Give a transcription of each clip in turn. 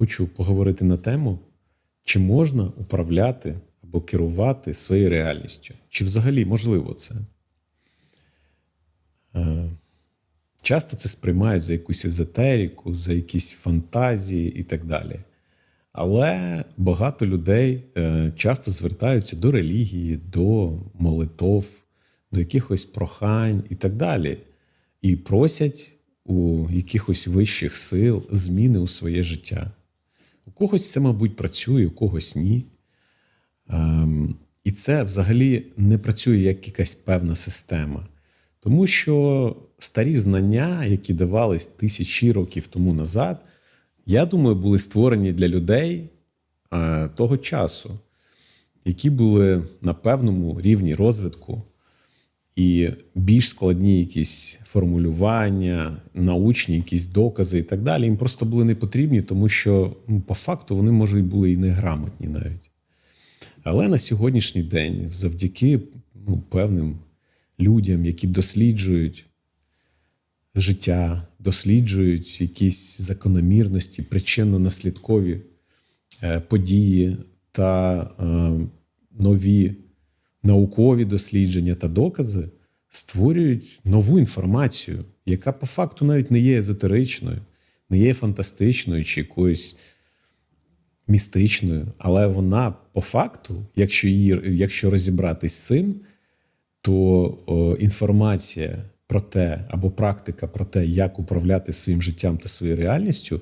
хочу поговорити на тему, чи можна управляти або керувати своєю реальністю. Чи взагалі можливо це? Е, Часто це сприймають за якусь езотерику, за якісь фантазії і так далі. Але багато людей е, часто звертаються до релігії, до молитов, до якихось прохань і так далі. І просять у якихось вищих сил зміни у своє життя. У когось це, мабуть, працює, у когось ні. Ем, І це взагалі не працює як якась певна система. Тому що старі знання, які давались тисячі років тому назад, я думаю, були створені для людей е, того часу, які були на певному рівні розвитку, і більш складні якісь формулювання, научні якісь докази і так далі. Їм просто були не потрібні, тому що ну, по факту вони, може, і були і неграмотні навіть. Але на сьогоднішній день, завдяки ну, певним людям, які досліджують життя, досліджують якісь закономірності, причинно-наслідкові е, події та е, нові наукові дослідження та докази створюють нову інформацію, яка по факту навіть не є езотеричною, не є фантастичною чи якоюсь містичною, але вона по факту, якщо її, якщо розібратись з цим, то о, інформація про те або практика про те, як управляти своїм життям та своєю реальністю,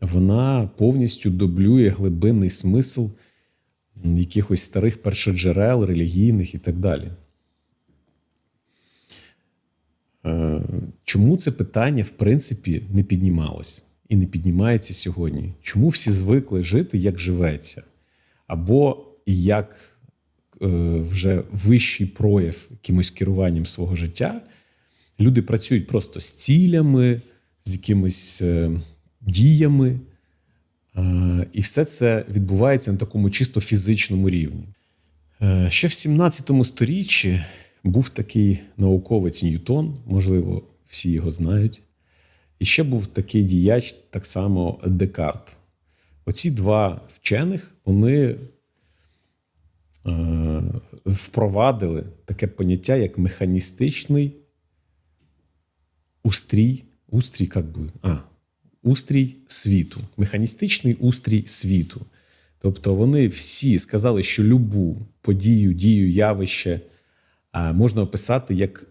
вона повністю дублює глибинний смисл якихось старих першоджерел, релігійних і так далі. Е, Чому це питання, в принципі, не піднімалось і не піднімається сьогодні? Чому всі звикли жити, як живеться? Або як е, вже вищий прояв якимось керуванням свого життя? Люди працюють просто з цілями, з якимись е, діями. Е, і все це відбувається на такому чисто фізичному рівні. Е, ще в 17 сторіччі був такий науковець Ньютон, можливо, всі його знають. І ще був такий діяч, так само Декарт. Оці два вчених вони впровадили таке поняття, як механістичний устрій, устрій, як би, а, устрій світу, механістичний устрій світу. Тобто вони всі сказали, що любу подію, дію, явище можна описати як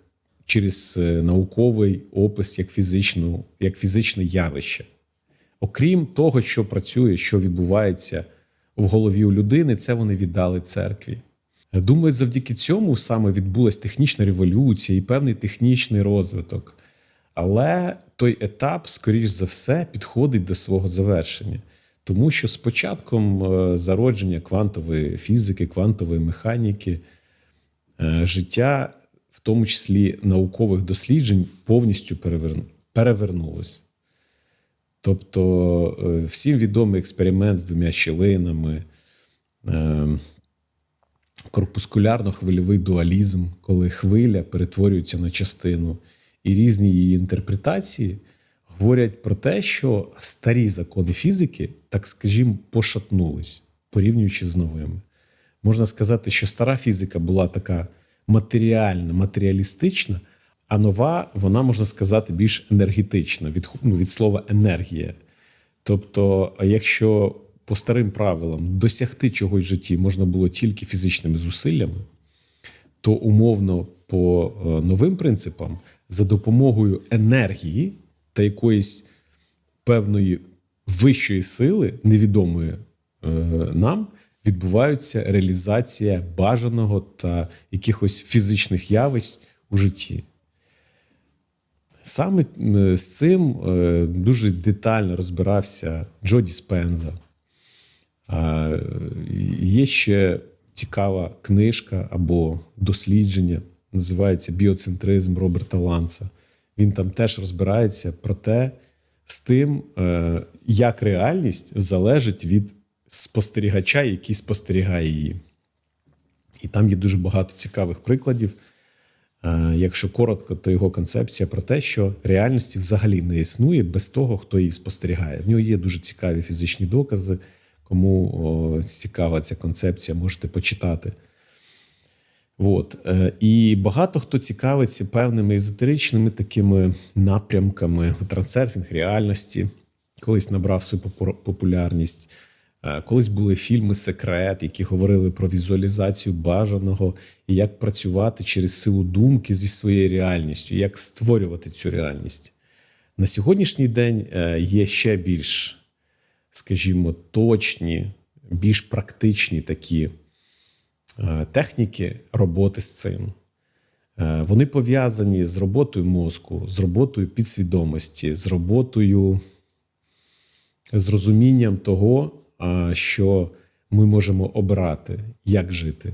через е, науковий опис, як фізичну, як фізичне явище. Окрім того, що працює, що відбувається в голові у людини, це вони віддали церкві. Думаю, завдяки цьому саме відбулася технічна революція і певний технічний розвиток. Але той етап, скоріш за все, підходить до свого завершення. Тому що з початком е, зародження квантової фізики, квантової механіки, е, життя, в тому числі наукових досліджень, повністю перевернулось. Тобто, е, всім відомий експеримент з двома щілинами, корпускулярно-хвильовий дуалізм, коли хвиля перетворюється на частину і різні її інтерпретації говорять про те, що старі закони фізики, так скажімо, пошатнулись, порівнюючи з новими. Можна сказати, що стара фізика була така матеріальна, матеріалістична, а нова, вона можна сказати, більш енергетична від, ну, від слова енергія. Тобто, якщо по старим правилам досягти чогось в житті можна було тільки фізичними зусиллями, то умовно по е, новим принципам за допомогою енергії та якоїсь певної вищої сили, невідомої е, нам, відбувається реалізація бажаного та якихось фізичних явищ у житті. Саме е, з цим дуже детально розбирався Джоді Спенза. Є ще цікава книжка або дослідження, називається Біоцентризм Роберта Ланца. Він там теж розбирається про те, з тим, е, як реальність залежить від спостерігача, який спостерігає її. І там є дуже багато цікавих прикладів. Е, Якщо коротко, то його концепція про те, що реальності взагалі не існує без того, хто її спостерігає. В нього є дуже цікаві фізичні докази. Кому цікава ця концепція, можете почитати. От. Е, І багато хто цікавиться певними езотеричними такими напрямками трансерфінг реальності, колись набрав свою популярність. Е, Колись були фільми Секрет, які говорили про візуалізацію бажаного і як працювати через силу думки зі своєю реальністю, як створювати цю реальність. На сьогоднішній день е, є ще більш, скажімо, точні, більш практичні такі техніки роботи з цим. Е, Вони пов'язані з роботою мозку, з роботою підсвідомості, з роботою з розумінням того, що ми можемо обирати, як жити,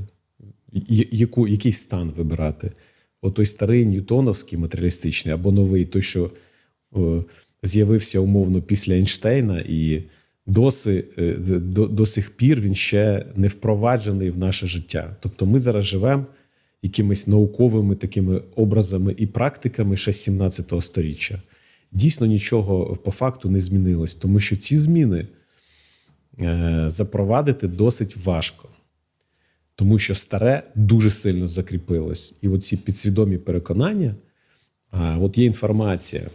яку, який стан вибирати. От той старий ньютоновський матеріалістичний або новий, той, що е, з'явився умовно після Ейнштейна, і доси, е, до, до сих пір він ще не впроваджений в наше життя. Тобто ми зараз живемо якимись науковими такими образами і практиками ще 17 століття. Дійсно нічого по факту не змінилось, тому що ці зміни е, запровадити досить важко, тому що старе дуже сильно закріпилось. І оці підсвідомі переконання, от є інформація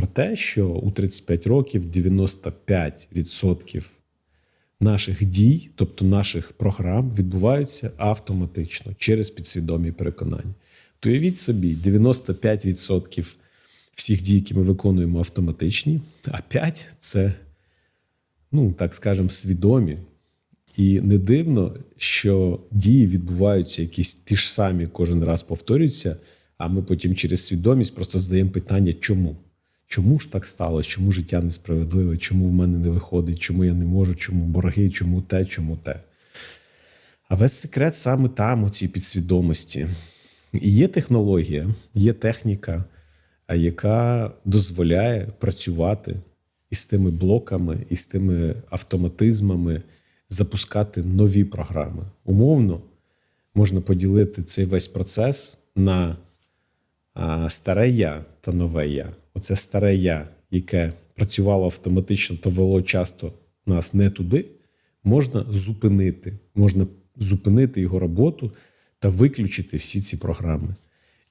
про те, що у 35 років 95% наших дій, тобто наших програм, відбуваються автоматично через підсвідомі переконання. То уявіть собі, 95% всіх дій, які ми виконуємо, автоматичні, а 5% це, ну так скажемо, свідомі. І не дивно, що дії відбуваються якісь ті ж самі, кожен раз повторюються, а ми потім через свідомість просто задаємо питання, чому? Чому ж так сталося? Чому життя несправедливе? Чому в мене не виходить? Чому я не можу? Чому борги? Чому те, чому те? А весь секрет саме там, у цій підсвідомості. І є технологія, є техніка, яка дозволяє працювати із тими блоками, із тими автоматизмами, запускати нові програми. Умовно можна поділити цей весь процес на старе я та нове я. Оце старе я, яке працювало автоматично та вело часто нас не туди, можна зупинити. Можна зупинити його роботу та виключити всі ці програми.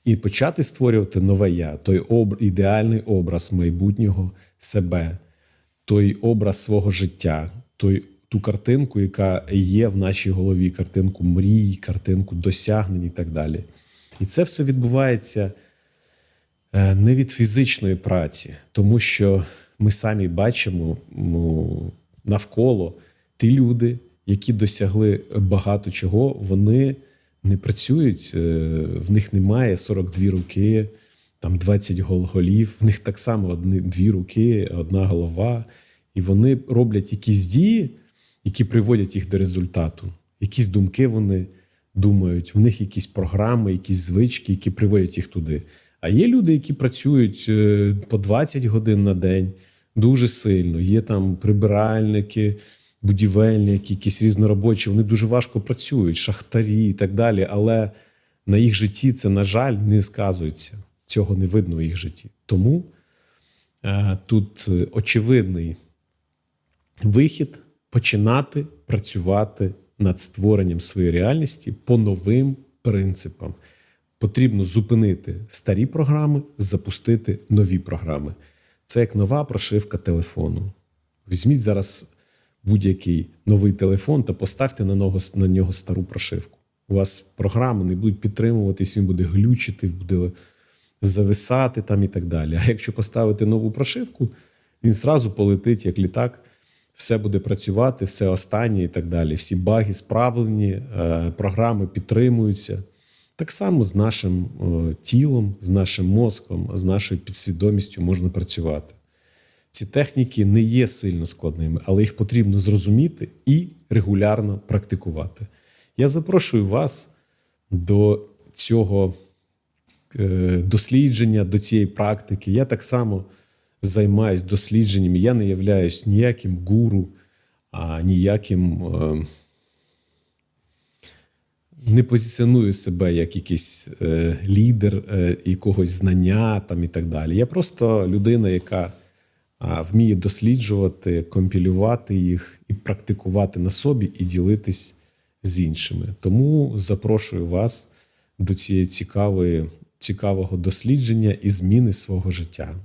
І почати створювати нове я, той об... ідеальний образ майбутнього себе, той образ свого життя, той, ту картинку, яка є в нашій голові, картинку мрій, картинку досягнень і так далі. І це все відбувається не від фізичної праці, тому що ми самі бачимо навколо ті люди, які досягли багато чого, вони не працюють, е, в них немає 42 руки, там 20 гол- голів, в них так само одні, дві руки, одна голова. І вони роблять якісь дії, які приводять їх до результату. Якісь думки вони думають, в них якісь програми, якісь звички, які приводять їх туди. А є люди, які працюють е, по 20 годин на день дуже сильно. Є там прибиральники, будівельники, якісь різноробочі. Вони дуже важко працюють, шахтарі і так далі. Але на їх житті це, на жаль, не сказується. Цього не видно в їх житті. Тому е, тут е, очевидний вихід починати працювати над створенням своєї реальності по новим принципам. Потрібно зупинити старі програми, запустити нові програми. Це як нова прошивка телефону. Візьміть зараз будь-який новий телефон та поставте на нього, на нього стару прошивку. У вас програми не будуть підтримуватись, він буде глючити, буде зависати там і так далі. А якщо поставити нову прошивку, він зразу полетить як літак, все буде працювати, все останнє і так далі. Всі баги справлені, е, програми підтримуються. Так само з нашим е, тілом, з нашим мозком, з нашою підсвідомістю можна працювати. Ці техніки не є сильно складними, але їх потрібно зрозуміти і регулярно практикувати. Я запрошую вас до цього е, дослідження, до цієї практики. Я так само займаюсь дослідженням. Я не являюсь ніяким гуру, а ніяким е, не позиціоную себе як якийсь е, лідер е, якогось знання там і так далі. Я просто людина, яка а, вміє досліджувати, компілювати їх і практикувати на собі, і ділитись з іншими. Тому запрошую вас до цієї цікавої, цікавого дослідження і зміни свого життя.